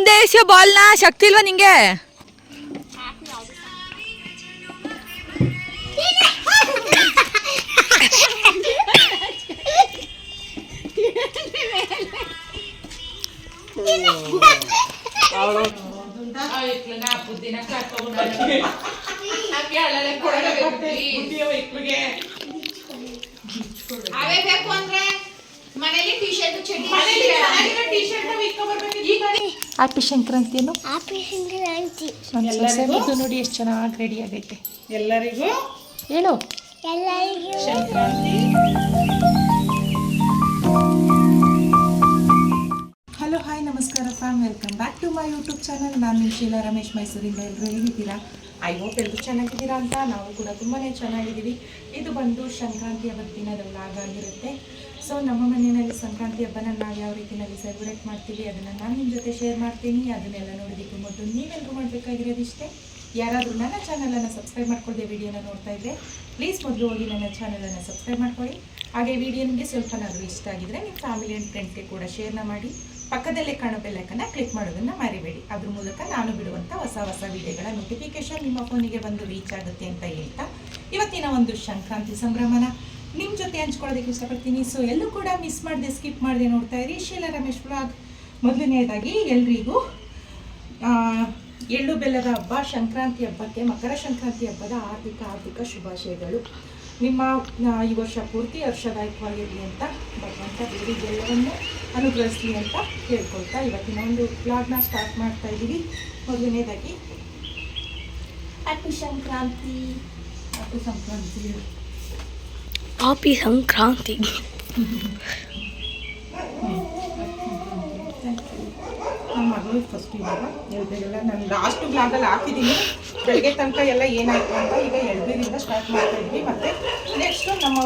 ಮುಂದೆ ಎಸೆಯೋ ಬಾಲ್ನ ಶಕ್ತಿ ಇಲ್ವಾ ನಿಂಗೆ? ಅವೇ ಬೇಕು ಅಂದ್ರೆ ಮನೇಲಿ ಟಿ ಶರ್ಟ್ ಚಡ್ಡಿ ಹ್ಯಾಪಿ ಸಂಕ್ರಾಂತಿಯನ್ನು ಹ್ಯಾಪಿ ಸಂಕ್ರಾಂತಿ ನನ್ನ ಸೊಸೆ ಮುದ್ದು ನೋಡಿ ಎಷ್ಟು ಚೆನ್ನಾಗಿ ರೆಡಿ ಆಗೈತೆ. ಎಲ್ಲರಿಗೂ? ಹೇಳು ಎಲ್ಲರಿಗೂ. ಸಂಕ್ರಾಂತಿ ಹಲೋ ಹಾಯ್ ನಮಸ್ಕಾರ fam welcome back to my YouTube channel ನಾನು ನಿಮ್ಮ ಶೀಲಾ ರಮೇಶ್ ಮೈಸೂರಿಂದ ಎಲ್ಲರೂ ಹೇಗಿದ್ದೀರಾ? ಐ ಹೋಪ್ ಎಲ್ಲರೂ ಚೆನ್ನಾಗಿದ್ದೀರಾ ಅಂತ ನಾವು ಕೂಡ ತುಂಬಾ ಚೆನ್ನಾಗಿದ್ದೀವಿ. ಇದು ಬಂದು ಸಂಕ್ರಾಂತಿ ಅವತ್ತಿನದ ದಿನದ vlog ಆಗಿರುತ್ತೆ. ಸೊ ನಮ್ಮ ಮನೆಯಲ್ಲಿ ಸಂಕ್ರಾಂತಿ ಹಬ್ಬನ ನಾವು ಯಾವ ರೀತಿಯಲ್ಲಿ ಸೆಲೆಬ್ರೇಟ್ ಮಾಡ್ತೀವಿ, ಅದನ್ನು ನಾನು ನಿಮ್ಮ ಜೊತೆ ಶೇರ್ ಮಾಡ್ತೀನಿ. ಅದನ್ನೆಲ್ಲ ನೋಡೋದಕ್ಕೆ ಮೊದಲು ನೀವೆಲ್ಲರೂ ಮಾಡಬೇಕಾಗಿರೋದು ಇಷ್ಟೇ. ಯಾರಾದರೂ ನನ್ನ ಚಾನಲನ್ನು ಸಬ್ಸ್ಕ್ರೈಬ್ ಮಾಡ್ಕೊಳ್ಳದೆ ವಿಡಿಯೋನ ನೋಡ್ತಾ ಇದ್ದರೆ ಪ್ಲೀಸ್ ಮೊದಲು ಹೋಗಿ ನನ್ನ ಚಾನಲನ್ನು ಸಬ್ಸ್ಕ್ರೈಬ್ ಮಾಡ್ಕೊಳ್ಳಿ. ಹಾಗೆ ವಿಡಿಯೋ ನಿಮಗೆ ಸ್ವಲ್ಪನಾದರೂ ಇಷ್ಟ ಆಗಿದ್ರೆ ನಿಮ್ಮ ಫ್ಯಾಮಿಲಿ ಆ್ಯಂಡ್ ಫ್ರೆಂಡ್ಸ್ಗೆ ಕೂಡ ಶೇರ್ನ ಮಾಡಿ. ಪಕ್ಕದಲ್ಲೇ ಕಾಣೋ ಬೆಲ್ಲಕ್ಕನ್ನು ಕ್ಲಿಕ್ ಮಾಡೋದನ್ನು ಮರಿಬೇಡಿ. ಅದ್ರ ಮೂಲಕ ನಾನು ಬಿಡುವಂಥ ಹೊಸ ಹೊಸ ವಿಡಿಯೋಗಳ ನೋಟಿಫಿಕೇಶನ್ ನಿಮ್ಮ ಫೋನಿಗೆ ಬಂದು ರೀಚ್ ಆಗುತ್ತೆ ಅಂತ ಹೇಳ್ತಾ, ಇವತ್ತಿನ ಒಂದು ಸಂಕ್ರಾಂತಿ ಸಂಭ್ರಮನ. ನಿಮ್ಮ ಜೊತೆ ಹಂಚ್ಕೊಳ್ಳೋದಕ್ಕೆ ಇಷ್ಟಪಡ್ತೀನಿ. ಸೊ ಎಲ್ಲೂ ಕೂಡ ಮಿಸ್ ಮಾಡಿದೆ ಸ್ಕಿಪ್ ಮಾಡಿದೆ ನೋಡ್ತಾ ಇರಿ. ಶೀಲಾ ರಮೇಶ್ ಬ್ಲಾಗ್ ಮೊದಲನೇದಾಗಿ ಎಲ್ರಿಗೂ ಎಳ್ಳು ಬೆಲ್ಲದ ಹಬ್ಬ, ಸಂಕ್ರಾಂತಿ ಹಬ್ಬಕ್ಕೆ, ಮಕರ ಸಂಕ್ರಾಂತಿ ಹಬ್ಬದ ಆರ್ಥಿಕ ಆರ್ಥಿಕ ಶುಭಾಶಯಗಳು. ನಿಮ್ಮ ಈ ವರ್ಷ ಪೂರ್ತಿ ಹರ್ಷದಾಯಕವಾಗಿರಲಿ ಅಂತ ಭಗವಂತ ದೇವಿಗೆಲ್ಲವನ್ನು ಅನುಗ್ರಹಿಸಲಿ ಅಂತ ಕೇಳ್ಕೊಳ್ತಾ ಇವತ್ತಿನ ಒಂದು ಬ್ಲಾಗ್ನ ಸ್ಟಾರ್ಟ್ ಮಾಡ್ತಾ ಇದ್ದೀವಿ. ಮೊದಲನೇದಾಗಿ happy Sankranti. Happy Sankranti. Happy Sankranti. ಮಗಳು ಫಸ್ಟ್ ಇವಾಗ. ಎಳ್ಬೀರೆಲ್ಲ ನಾನು ಲಾಸ್ಟ್ ಬ್ಲಾಗಲ್ಲಿ ಹಾಕಿದ್ದೀನಿ ಬೆಳಗ್ಗೆ ತನಕ ಎಲ್ಲ ಏನಾಯ್ತು ಅಂತ ಈಗ ಎಳ್ಬೀರಿಂದ ಸ್ಟಾರ್ಟ್ ಮಾಡ್ತಾ ಇದ್ವಿ. ಮತ್ತೆ ನೆಕ್ಸ್ಟ್ ನಮ್ಮ.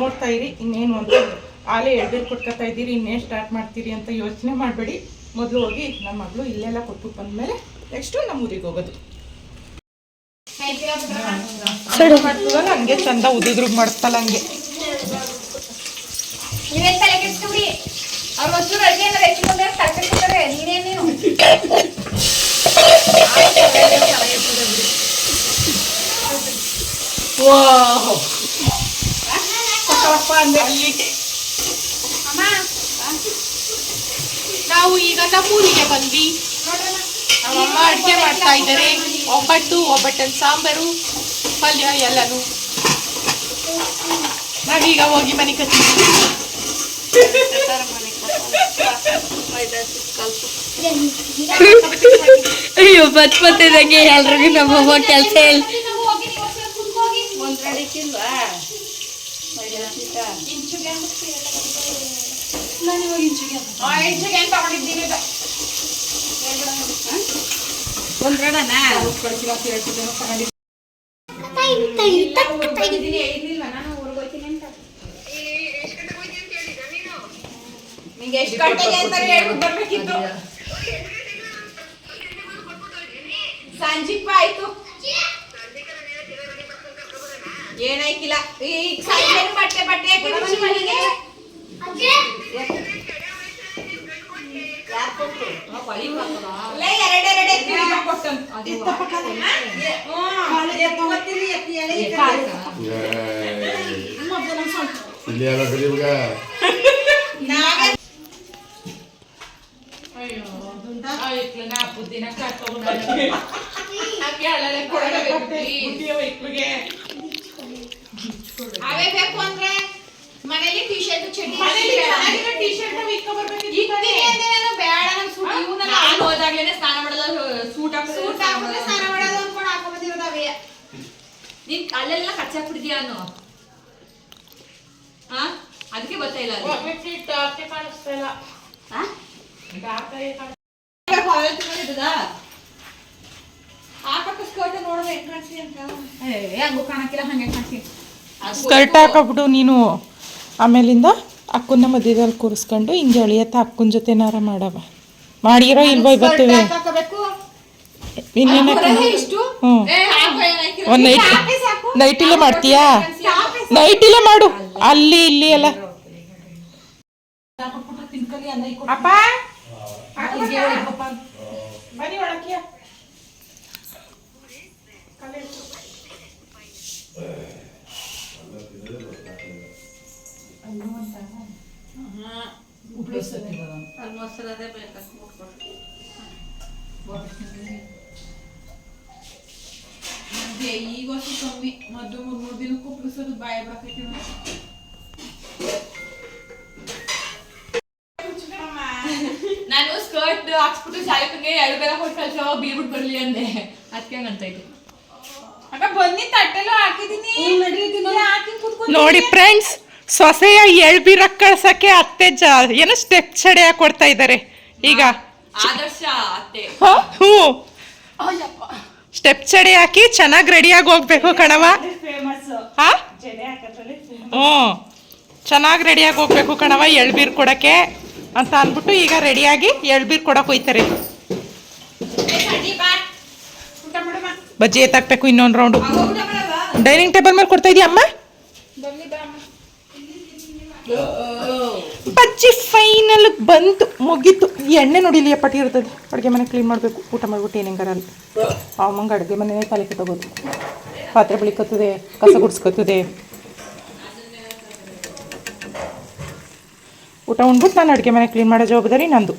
ನೋಡ್ತಾ ಇರಿ. ಇನ್ನೇನು ಅಂತ. ಆಲೇ ಎಳ್ಬೀರು ಕೊಟ್ಕೊತಾ ಇದ್ದೀರಿ ಇನ್ನೇನು ಸ್ಟಾರ್ಟ್ ಮಾಡ್ತೀರಿ ಅಂತ ಯೋಚನೆ ಮಾಡಬೇಡಿ. ಮೊದಲು ಹೋಗಿ ನಮ್ಮ ಮಗಳು ಇಲ್ಲೆಲ್ಲ ಕೊಟ್ಟು ಬಂದಮೇಲೆ ನೆಕ್ಸ್ಟು ನಮ್ಮ ಊರಿಗೆ ಹೋಗೋದು. ಮಾಡ್ತದಲ್ಲ ಹಂಗೆ ಚಂದ ಉದುದ್ರು ಮಾಡ್ತಲ್ಲ ಹಂಗೆ. ನಾವು ಈಗ ನಮ್ಮೂರಿಗೆ ಬಂದ್ವಿ. ನಮ್ಮಮ್ಮ ಅಡುಗೆ ಮಾಡ್ತಾ ಇದ್ದಾರೆ. ಒಬ್ಬಟ್ಟು ಒಬ್ಬಟ್ಟನ್ ಸಾಂಬಾರು. ಪಲ್ಯ ಎಲ್ಲನು ನಾವೀಗ ಹೋಗಿ ಮನೆ ಕತ್ತೀವಿ ಅಯ್ಯೋ ಬತ್ ಬತ್ತಿದಂಗೆ ಎಲ್ರಿಗೂ ನಮ್ಮಮ್ಮ ಕೆಲಸ ಹೇಳಿ ಇಂಚಿಗೆ ಏನ್ ತಗೊಂಡಿದ್ದೀವಿ ಈಗ ತಗೊಂಡಿದ್ದೀನಿ ಹೇಳಿರ್ಲಿಲ್ವಾ ನಾನು ಊರಿಗೆ ಹೋಗ್ತೀನಿ ಅಂತ ನಿಂಗೆ ಎಷ್ಟು ಗಂಟೆಗೆ ಹೇಳ್ಬಿಟ್ಟು ಬರ್ಬೇಕಿತ್ತು? ಸಂಜಿಪ್ಪ ಆಯ್ತು. ಏನಾಯ್ಕಿಲ್ಲ ಈಗ ಸಂಜೆ ಬಟ್ಟೆ ಬಟ್ಟೆ ಹಾಕಿದ್ರು ಮನೆಗೆ ಲೇ, ಎರಡೆರಡೆ ತಿರುಗಿ ಕೊಟ್ಟನು. ಹ್ಮ್. ಎತ್ಕೊತೀನಿ, ಎತ್ತಿ ಎಳೆ ಈ ಕಡೆ. ಇಲ್ಲಿ ಎಲ್ಲ ಕಲಿಯುಗ ನಾವೇ ಅವೇ ಬೇಕು ಅಂದ್ರೆ ಮನೇಲಿ ಟಿ ಶರ್ಟ್ ಚಡ್ಡಿ ಇದ್ದೀನಿ. ಅಂದ್ರೆ ನಾನು ಬೇಡ ನಾನು ಸೂಟ್ ಇವನ್ನೆಲ್ಲ ಹೋದಾಗ್ಲೇನೆ ಸ್ನಾನ ಮಾಡೋದು ಸೂಟ್ ಸೂಟ್ ಹಾಕಿದ್ರೆ ಸ್ನಾನ ಮಾಡೋದು ಅನ್ಕೊಂಡು ಹಾಕೊಂಡ್ಬಂದಿರೋದು ಅವೇ. ನೀನ್ ಅಲ್ಲೆಲ್ಲ ಕಚ್ಚಾಕ್ಬಿಟ್ಟಿದ್ಯಾ ಅನ್ನು? ಹಾ? ಅದಕ್ಕೆ ಬರ್ತಾ ಇಲ್ಲ. ಹಾ? ತಗೊಂಡಿದ್ದದಾ? ಹಾಕಕ್ಕೆ ಸ್ಕರ್ಟ್ ಹೆಂಗ್ ಕಾಣ್ಸಿ ಅಂತ. ಏ ಹಂಗೂ ಕಾಣಕ್ಕಿಲ್ಲ ಹಂಗೆ ಕಾಣ್ಸಿ ಸ್ಕರ್ಟ್ ಹಾಕೊಬಿಟ್ಟು ನೀನು. ಆಮೇಲಿಂದ ಅಕ್ಕನ ಮಧ್ಯದಲ್ಲಿ ಕೂರಿಸ್ಕೊಂಡು ಹಿಂಗೆ ಎಳಿಯತ್ತ ಅಕ್ಕನ ಜೊತೆನಾರ ಮಾಡವ. ಮಾಡಿರೋ ಇಲ್ವೋ ಇವತ್ತು? ಇನ್ನೇನ ಹ್ಞೂ. ಒಂದು ನೈಟ್ ನೈಟಿಲೇ ಮಾಡ್ತೀಯಾ? ನೈಟಿಲೇ ಮಾಡು. ಅಲ್ಲಿ ಇಲ್ಲಿ ಎಲ್ಲ. ಅಪ್ಪ? ಬನ್ನಿ ಒಳಗೆ ಅದೇ ಈಗ ವರ್ಷ ಕಮ್ಮಿ ಮೊದ್ಲು ಮೂರು ಮೂರು ದಿನಕ್ಕೂ ಉಪ್ಳಿಸೋದು ಬಾಯ ಬಾಕೈತಿ ನಾನು ಸ್ಕರ್ಟ್ ಹಾಕ್ಸ್ಬಿಟ್ಟು ಚಾಲಕನಿಗೆ ಎರಡು ಬೇರೆ ಕೊಟ್ಟು ಕಳ್ಸೋ ಬೀರ್ಬಿಟ್ಟು ಬರ್ಲಿ ಅಂದೆ. ಅದಕ್ಕೆ ಅಂತ ಇತ್ತು ಅಕ್ಕ ಬನ್ನಿ ತಟ್ಟೆಲ್ಲೂ ಹಾಕಿದೀನಿ ಹಾಕಿ ಕುತ್ಕೊಂಡು ನೋಡಿ ಫ್ರೆಂಡ್ಸ್ ಸೊಸೆಯ ಎಳ್ಬಿರ ಕಳ್ಸಕ್ಕೆ ಅತ್ತೆ ಜ ಏನೋ ಸ್ಟೆಪ್ ಚಡೆಯ ಕೊಡ್ತಾ ಇದ್ದಾರೆ ಈಗ ಆದರ್ಶ ಅತ್ತೆ. ಹ? ಹ್ಞೂ ಸ್ಟೆಪ್ ಚಡೆ ಹಾಕಿ ಚೆನ್ನಾಗಿ ರೆಡಿಯಾಗಿ ಹೋಗ್ಬೇಕು ಕಣವ ಹಾ? ಹ್ಞೂ. ಚೆನ್ನಾಗಿ ರೆಡಿಯಾಗಿ ಹೋಗ್ಬೇಕು ಕಣವ ಎಳ್ಬೀರ್ ಕೊಡಕ್ಕೆ ಅಂತ ಅಂದ್ಬಿಟ್ಟು ಈಗ ರೆಡಿಯಾಗಿ ಎಳ್ಬೀರ್ ಕೊಡಕ್ಕೆ ಹೋಯ್ತಾರೆ. ಬಜ್ಜಿ ಎತ್ತಾಕ್ಬೇಕು ಇನ್ನೊಂದು ರೌಂಡು ಡೈನಿಂಗ್ ಟೇಬಲ್ ಮೇಲೆ ಕೊಡ್ತಾ ಇದೀಯ ಅಮ್ಮ? ಬಜ್ಜಿ ಫೈನಲ್ ಬಂತು, ಮುಗೀತು. ಎಣ್ಣೆ ನೋಡಿ ಇಲ್ಲಿ ಪಟ್ಟಿ ಇರ್ತದೆ. ಅಡುಗೆ ಮನೆ ಕ್ಲೀನ್ ಮಾಡಬೇಕು. ಊಟ ಮಾಡ್ಬಿಟ್ಟು ಹೆಂಗಾರಲ್ಲ ಅಮ್ಮಂಗೆ ಅಡುಗೆ ಮನೆನೇ ತಲೆ ತಗೋದು. ಪಾತ್ರೆ ಬೆಳಿಕತ್ತದೆ ಕಸ ಗುಡಿಸ್ಕೊತದೆ ಊಟ ಉಂಡ್ಬಿಟ್ಟು ನಾನು ಅಡುಗೆ ಮನೆ ಕ್ಲೀನ್ ಮಾಡೋ ಜವಾಬ್ದಾರಿ ನಂದು.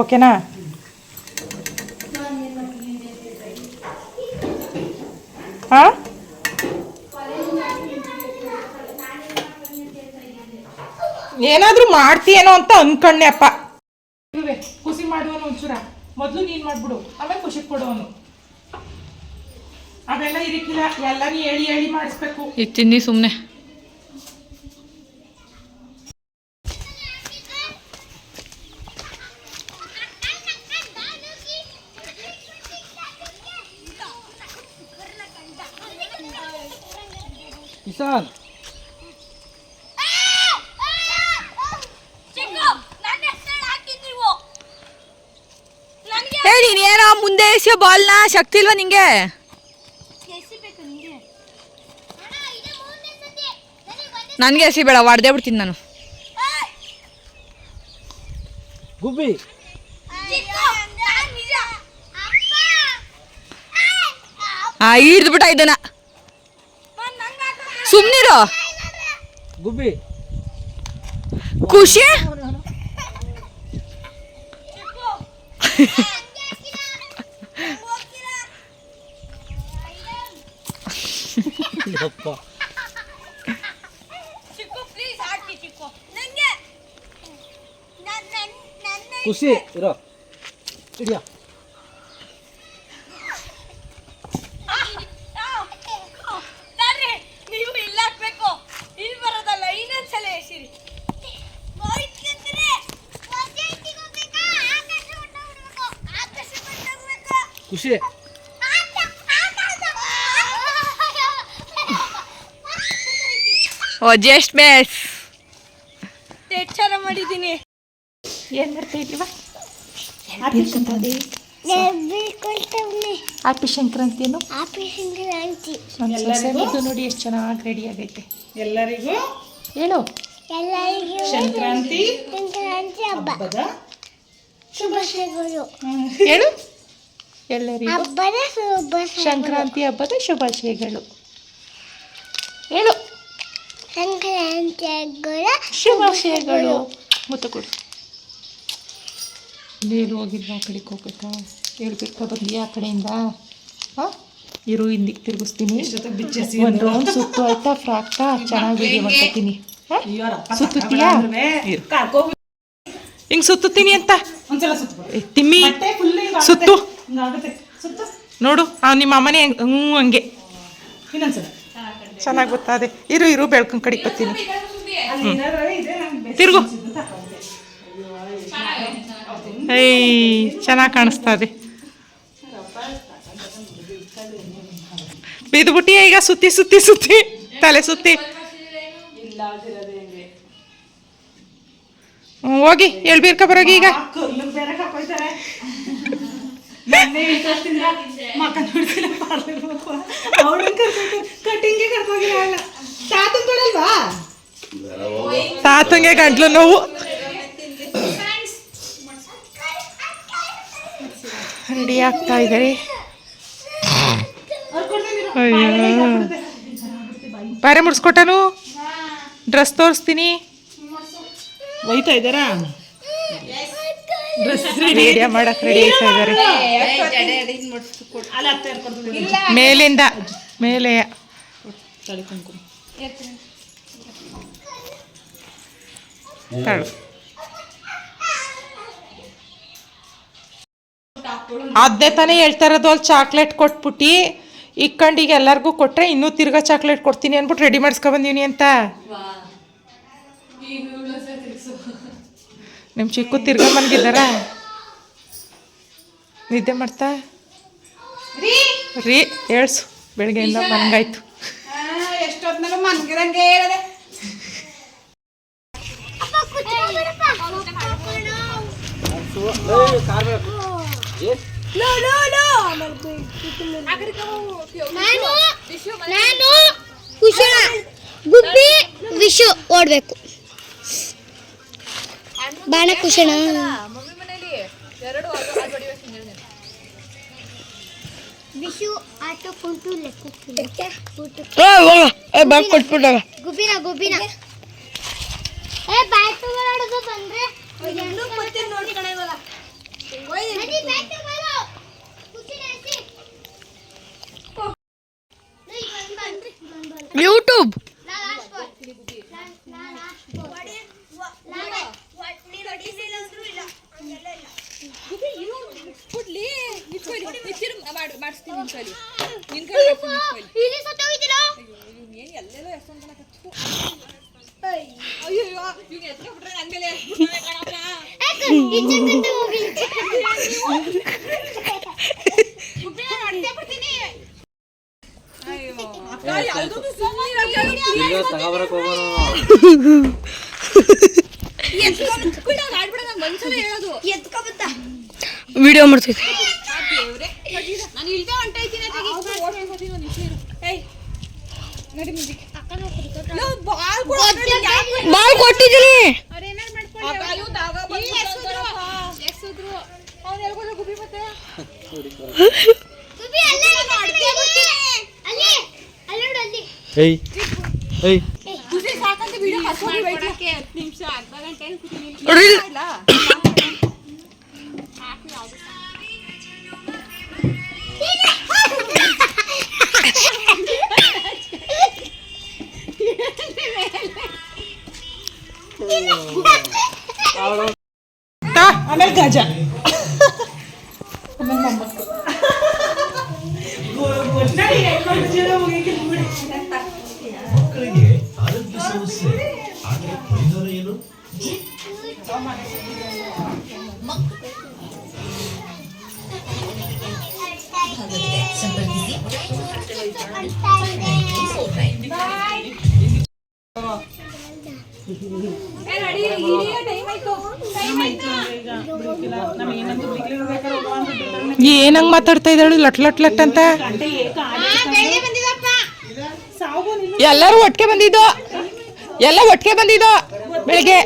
ಓಕೆನಾ? ಹಾಂ? ಏನಾದ್ರೂ ಮಾಡ್ತೀಯೇನೋ ಅಂತ ಅನ್ಕೊಂಡೆ ಅಪ್ಪ ಖುಷಿ ಮಾಡುವನು ಒಂಚೂರ. ಮೊದಲು ನೀನ್ ಮಾಡ್ಬಿಡು ಆಮೇಲೆ ಖುಷಿ ಕೊಡುವನು. ಅವೆಲ್ಲ ಎಲ್ಲ ಎಲ್ಲಾನು ಹೇಳಿ ಹೇಳಿ ಮಾಡಿಸ್ಬೇಕು. ಇದು ತಿನ್ನಿ ಸುಮ್ಮನೆ ಕಿಸಾನ್ ಏ ನೀನೇನೋ ಮುಂದೆ ಎಸೆಯೋ ಬಾಲ್ನ? ಶಕ್ತಿ ಇಲ್ವಾ ನಿಂಗೆ? ನನಗೆ ಎಸಿಬೇಡ ಹೊಡೆದೇ ಬಿಡ್ತೀನಿ ನಾನು. ಗುಬ್ಬಿ. ಆ ಹಿಡ್ದು ಬಿಟ್ಟ ಇದನ್ನ. ಸುಮ್ಮನಿರೋ ಗುಬ್ಬಿ. ಖುಷಿ? ಯಪ್ಪ ಖುಷಿ ಇರೋ ಹಿಡಿಯ ನೀವು ನನಗೆ ಹಾಕ್ಬೇಕು ಇಲ್ಲಿ ಬರೋದಲ್ಲ ಇನ್ನೊಂದ್ಸಲ ಎಸಿರಿ. ಖುಷಿ ಓ ಜಸ್ಟ್ ಬೇಸ್ ಎಚ್ಚರ ಮಾಡಿದ್ದೀನಿ. ಏನ್ ಮಾಡ್ತಾ ಆಪಿ ಹ್ಯಾಪಿ ಸಂಕ್ರಾಂತಿ ಏನು? ಹ್ಯಾಪಿ ಸಂಕ್ರಾಂತಿ. ಎಲ್ಲರಿಗೂ? ನೋಡಿ ಎಷ್ಟು ಚೆನ್ನಾಗಿ ರೆಡಿ ಆಗೈತೆ. ಎಲ್ಲರಿಗೂ? ಹೇಳು ಎಲ್ಲರಿಗೂ ಸಂಕ್ರಾಂತಿ? ಸಂಕ್ರಾಂತಿ ಹಬ್ಬ. ಹಬ್ಬದ? ಶುಭಾಶಯಗಳು. ಹೇಳು ಎಲ್ಲರಿಗೂ? ಹಬ್ಬದ ಶುಭ ಸಂಕ್ರಾಂತಿ ಹಬ್ಬದ ಶುಭಾಶಯಗಳು. ಹೇಳು ಸಂಕ್ರಾಂತಿ ಹಬ್ಬದ ಶುಭಾಶಯಗಳು ಮುತ್ತು ಕೊಡು. ನೀರು ಹೋಗಿಲ್ವಾ ಆ ಕಡೆಗೆ ಹೋಗ್ಬೇಕಾ? ಹೇಳ್ಬೇಕಾ ಬಂದಿ ಆ ಕಡೆಯಿಂದ? ಹಾಂ? ಇರು ಹಿಂದಿಗೆ ತಿರುಗಿಸ್ತೀನಿ. ಒಂದು ರೌಂಡ್ ಸುತ್ತು ಆಯ್ತಾ ಫ್ರಾಕ್ತಾ ಚೆನ್ನಾಗಿ ವಿಡಿಯೋ ಮಾಡ್ಕೊತೀನಿ. ಸುತ್ತುತ್ತೀಯಾ. ಹಿಂಗ್ ಸುತ್ತುತ್ತೀನಿ ಅಂತ. ತಿಮ್ಮಿ. ಸುತ್ತು. ನೋಡು ಆ ನಿಮ್ಮ ಅಮ್ಮನೇ ಹೆಂಗ್- ಹ್ಞೂ ಹಂಗೆ. ಇನ್ನೊಂದ್ಸಲ. ಚೆನ್ನಾಗಿ ಗೊತ್ತಾದೆ. ಇರು ಇರು, ಬೆಳ್ಕೊಂಡು ಕಡಿಕೊತೀನಿ ತಿರುಗು. ಏಯ್, ಚೆನ್ನಾಗಿ ಕಾಣಿಸ್ತಾ ಇದೆ ಬಿದ್ದುಬಿಟ್ಟಿಯ ಈಗ ಸುತ್ತಿ ಸುತ್ತಿ ಸುತ್ತಿ. ತಲೆ ಸುತ್ತಿ. ಹೋಗಿ. ಎಳ್ಬೀರ್ಕ ಬರೋಗಿ ಈಗ. ಮಕ್ಕ ನೋಡ್ತಿಲ್ಲ ಪಾರ್ಲರ್ ಹೋಗುವ ಅವಳು ಕರ್ಕೋಗಿಲ್ಲ ತಾತನ್ ತಾತಂಗೆ ಗಂಟ್ಲು ನೋವು. ಅಂಗಡಿ ಆಗ್ತಾ ಇದ್ದಾರೆ ಅಯ್ಯೋ. ಬಾರೆ ಮುಡ್ಸ್ಕೊಟ್ಟನು? ಡ್ರೆಸ್ ತೋರಿಸ್ತೀನಿ. ಒಯ್ತಾ ಇದ್ದಾರಾ? ರೆಡಿ ಮಾಡಕ್ ರೆಡಿ ಆಯ್ತಾ ಇದ್ದಾರೆ. ಮೇಲಿಂದ ಮೇಲೆ. ಅದೇ ತಾನೇ ಹೇಳ್ತಾ ಇರೋದು ಅಲ್ಲಿ ಚಾಕ್ಲೇಟ್ ಕೊಟ್ಬಿಟ್ಟು ಇಕ್ಕಂಡು ಈಗ ಎಲ್ಲರಿಗೂ ಕೊಟ್ರೆ ಇನ್ನೂ ತಿರ್ಗಾ ಚಾಕ್ಲೇಟ್ ಕೊಡ್ತೀನಿ ಅಂದ್ಬಿಟ್ಟು ರೆಡಿ ಮಾಡಿಸ್ಕೊ ಬಂದೀನಿ ಅಂತ. ನಿಮ್ಮ ಚಿಕ್ಕು ತಿರ್ಗಾ ಮನ್ಗಿದ್ದಾರ ನಿದ್ದೆ ಮಾಡ್ತಾ ರೀ ಹೇಳ್ಸು ಬೆಳಗ್ಗೆಯಿಂದ ಮನ್ಗಾಯ್ತು ನಾನು ಕುಶಲ ಗುಬ್ಬಿ ವಿಶು ಓಡ್ಬೇಕು ಬಾಣ ಕುಶಣ. ವಿಶು ಆಟೋ ಕೊಟ್ಬಿಟ್ಟಾಗ ಗುಬ್ಬಿನ ಗುಬ್ಬಿನ. ಏ ಬ್ಯಾಟ್ ಆಡೋದು ಬಂದ್ರೆ. ಮತ್ತೆ ತಗೊಳ್ಳೋ ಕುಶಿನ ಎಸಿ ಯೂಟ್ಯೂಬ್. ವಿಡಿಯೋ ಮಾಡ್ತೈತಿ ಬಾಲ್ ಕೊಟ್ಟಿದ್ದೀನಿ ಗುಬ್ಬಿ. ಅಲ್ಲೇ ಇದೆ. ಅಲ್ಲಿ ಅಲ್ಲಿ ನೋಡು ಅಲ್ಲಿ ಏಯ್ ಏಯ್ ರೀಲ್ ಏನಂಗ್ ಮಾತಾಡ್ತಾ ಇದ್ದಾಳು? ಲಟ್ ಲಟ್ ಲಟ್ ಅಂತ? ಎಲ್ಲರೂ ಒಟ್ಟಿಗೆ ಬಂದಿದ್ದು? ಎಲ್ಲ ಒಟ್ಟಿಗೆ ಬಂದಿದ್ದು ಬೆಳಿಗ್ಗೆ?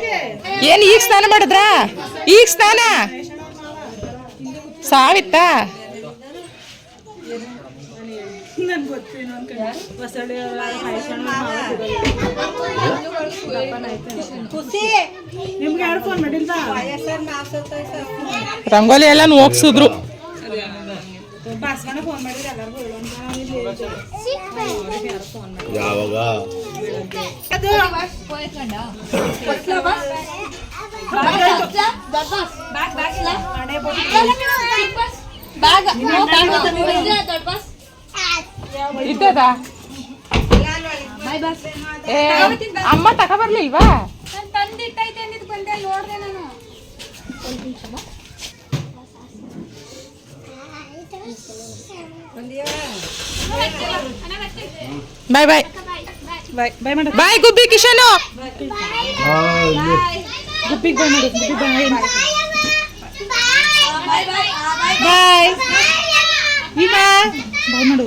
ಏನು ಈಗ ಸ್ನಾನ ಮಾಡಿದ್ರಾ? ಈಗ ಸ್ನಾನ? ಸಾವಿತ್ತಾ? ನನ್ಗೆ ಗೊತ್ತೇನು ಅನ್ಕೊಂಡೆ ಹೊಸಳ್ಳಿ ನಿಮ್ಗೆ ಯಾರು ಫೋನ್ ಮಾಡಿಲ್ವಾ ರಂಗೋಲಿ ಎಲ್ಲ ಹೋಗ್ಸಿದ್ರು ಬಾಸ್ಕಣ ಫೋನ್ ಮಾಡಿದ್ರೆ ಎಲ್ಲರಿಗೂ ಹೇಳೋಣ ಯಾವಾಗ ಇದ್ದದ ಏ ಅಮ್ಮ ತಗೊಬರ್ಲಿಲ್ವಾ ತಂದಿಟ್ಟೈತೆ ಅಂದಿದ್ದು ಬಂದೆ ನೋಡ್ದೆ ನಾನು. ಬಾಯ್ ಬಾಯ್. ಬಾಯ್ ಬಾಯ್ ಮಾಡ. ಬಾಯ್ ಗುಬ್ಬಿ ಕಿಶನು. ಗುಬ್ಬಿಗೆ ಬಾಯ್ ಮಾಡು ಗುಬ್ಬಿಗೆ ಬಾಯ್ ಬಾಯ್ ಇಮ್ಮ ಬಾಯ್ ಮಾಡು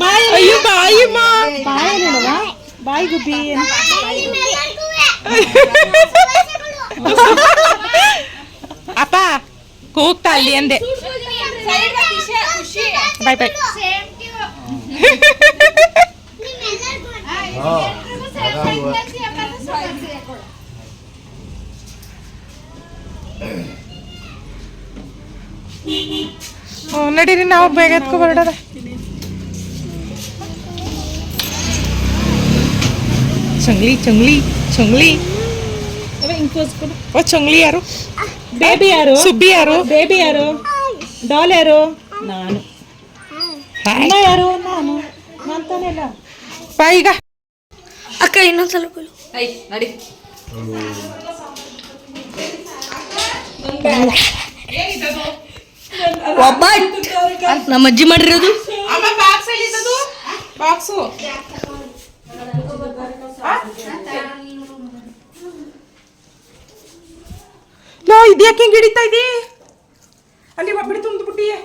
ಬಾಯ್ ಅಯ್ಯೋ ಬಾಯ್ ಬಾಯ್ ಹೇಳುವ ಬಾಯ್ ಗುಬ್ಬಿ ಅಪ್ಪ ಕೂಗ್ತಾ ಅಲ್ಲಿ ಅಂದೆ ಬಾಯ್ ಬಾಯ್ ನಡೀರಿ ನಾವು ಬೇಗ ಎತ್ಕೊ ಹೊರಡೋದ ಚಂಗ್ಲಿ ಚಂಗ್ಲಿ ಚಂಗ್ಲಿ ಓ ಚಂಗ್ಲಿ ಯಾರು ಬೇಬಿ ಯಾರು ಸುಬ್ಬಿ ಯಾರು ಬೇಬಿ ಯಾರು ಡಾಲ್ ಯಾರು ನಾನು ಅಮ್ಮ ಯಾರು ನಾನು ನಾನು ಇಲ್ಲ ಬಾ ಈಗ ಅಕ್ಕ ಇನ್ನೊಂದ್ಸಲ ಕೊಡು. ಐ ನಡಿ. ಒಬ್ಬ ನಮ್ಮ ಅಜ್ಜಿ ಮಾಡಿರೋದು? ಅಮ್ಮ ಬಾಕ್ಸ್ ಎಲ್ಲಿದ್ದದು ಬಾಕ್ಸು ಲೋ ಇದ್ಯಾಕೆ ಹಿಂಗೆ ಹಿಡಿತಾ ಇದ್ದೀ ಅಲ್ಲಿ ಒಬ್ಬಡಿ ತುಂಬಿದು ಬಿಟ್ಟಿಯೇ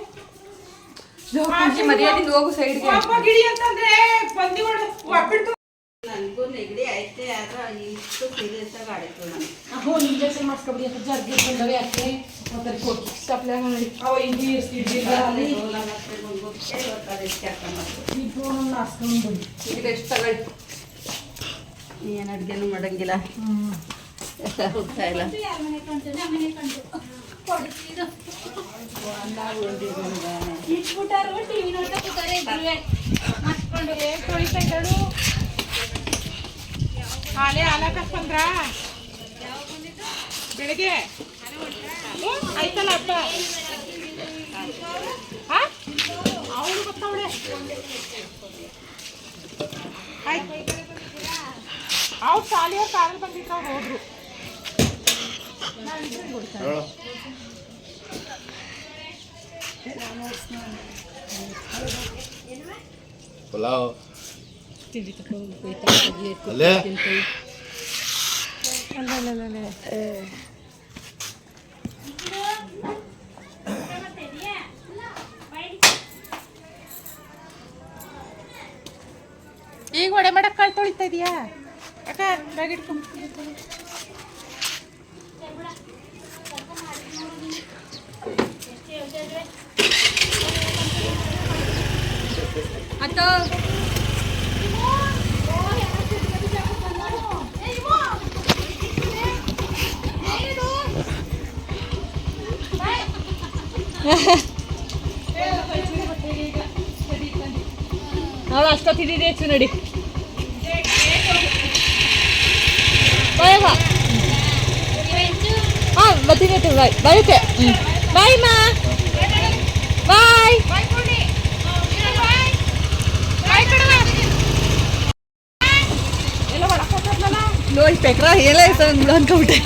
ಆಂಟಿ ಮರ್ಯಾದಿಂದ ಹೋಗು ಸೈಡ್ಗೆ ಪಾಪ ಗಿಡಿ ಅಂತಂದ್ರೆ ಬಂದಿಗಳು ಒಬ್ಬಿಟ್ಟು ಇಂಜೆಕ್ಷನ್ ಮಾಡಿಸ್ಕೊಬಿಡಿ ಅಂತ ಜರ್ಗಿ ಬಂದವೆ ಯಾಕೆ ಮತ್ತೆ ಕೊಟ್ಟು ಸಪ್ಲೈ ಮಾಡಿ ಅವ ಹಿಂಗೆ ಇರ್ತಿದ್ದಿಲ್ಲ ಅಲ್ಲಿ ಇಬ್ರು ನಾಸ್ಕೊಂಡು ಬಂದು ಇದು ಎಷ್ಟು ತಗೊಳ್ಳಿ ಏನು ಅಡುಗೆನೂ ಮಾಡಂಗಿಲ್ಲ. ಹೋಗ್ತಾ ಇಲ್ಲ. ಬೆಳಿಗ್ಗೆ? ಆಯ್ತಲ್ಲ ಹಬ್ಬ ಅವಳು ಗೊತ್ತವಳೆ ಆಯ್ತು ಶಾಲೆಯವ್ರು ಕಾರಲ್ಲಿ ಬಂದಿದ್ರು ಅವ್ರು ಹೋದ್ರು ಪಲಾವ್. ಅಲ್ಲೇ? ಈಗ ಒಡೆ ಮಾಡಕ್ ಕಾಳು ತೊಳಿತಾ ಇದೀಯಾ? ಅಕ್ಕ ಬ್ಯಾಗ್ ಇಟ್ಕೊಂಡು ಅತ್ತ. ಅವಳು ಅಷ್ಟೊತ್ತಿದ್ದಿದೆ ಹೆಚ್ಚು ನಡಿ ಬಾಯ್ ಬಾ ಹಾಂ ಬರ್ತೀನಿ ಬಾಯ್ ಬರುತ್ತೆ ಹ್ಞೂ ಬಾಯ್ ಮಾ ಬಾಯ್ ನೋಡಿ ಪೆಕ್ರ ಹೇಳ ಅನ್ಕೊಂಬಿಟ್ಟೆ